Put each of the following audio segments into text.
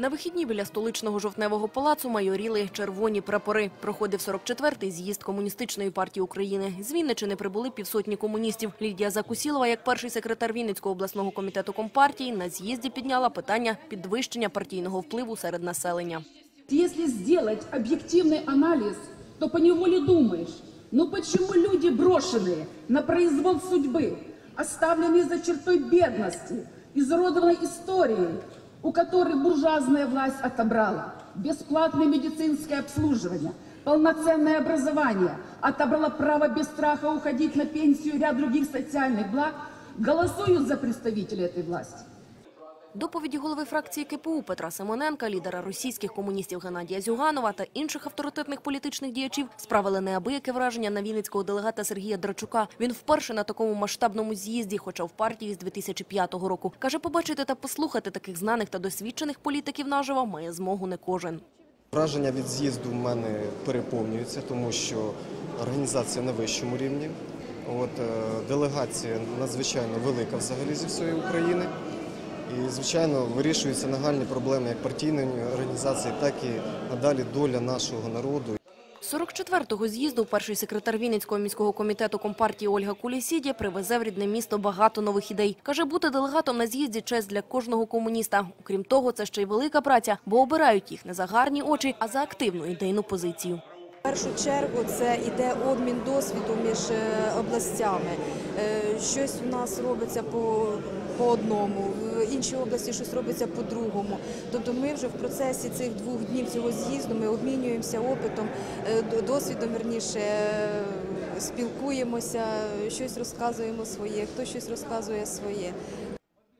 На вихідні біля столичного жовтневого палацу майоріли червоні прапори. Проходив 44-й з'їзд комуністичної партії України. З Вінничини прибули півсотні комуністів. Лідія Закусілова, як перший секретар Вінницького обласного комітету компартії, на з'їзді підняла питання підвищення партійного впливу серед населення. Если сделать объективный анализ, то поневоле думаешь, ну почему люди брошенные на произвол судьбы, оставленные за чертой бедности, изуродованной историей, У которой буржуазная власть отобрала бесплатное медицинское обслуживание, полноценное образование, отобрала право без страха уходить на пенсию и ряд других социальных благ, голосуют за представителей этой власти. Доповіді голови фракції КПУ Петра Симоненка, лідера російських комуністів Геннадія Зюганова та інших авторитетних політичних діячів справили неабияке враження на вінницького делегата Сергія Драчука. Він вперше на такому масштабному з'їзді, хоча в партії з 2005 року. Каже, побачити та послухати таких знаних та досвідчених політиків наживо має змогу не кожен. Враження від з'їзду в мене переповнюється, тому що організація на вищому рівні. От, е, делегація надзвичайно велика взагалі зі всієї України. І, звичайно, вирішуються нагальні проблеми як партійної організації, так і надалі доля нашого народу. З 44-го з'їзду перший секретар Вінницького міського комітету компартії Ольга Кулісідя привезе в рідне місто багато нових ідей. Каже, бути делегатом на з'їзді – честь для кожного комуніста. Окрім того, це ще й велика праця, бо обирають їх не за гарні очі, а за активну ідейну позицію. В першу чергу це йде обмін досвіду між е, областями. Е, Щось у нас робиться по, по одному, в іншій області щось робиться по-другому. Тобто ми вже в процесі цих двох днів цього з'їзду ми обмінюємося опитом, е, досвідом верніше, спілкуємося, щось розказуємо своє, хто щось розказує своє.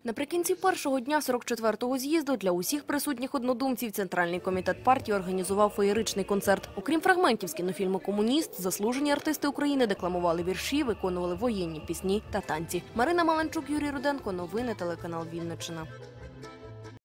Наприкінці першого дня 44-го з'їзду для усіх присутніх однодумців Центральний комітет партії організував феєричний концерт. Окрім фрагментів з кінофільму «Комуніст», заслужені артисти України декламували вірші, виконували воєнні пісні та танці. Марина Маланчук, Юрій Руденко. Новини телеканал Вінниччина.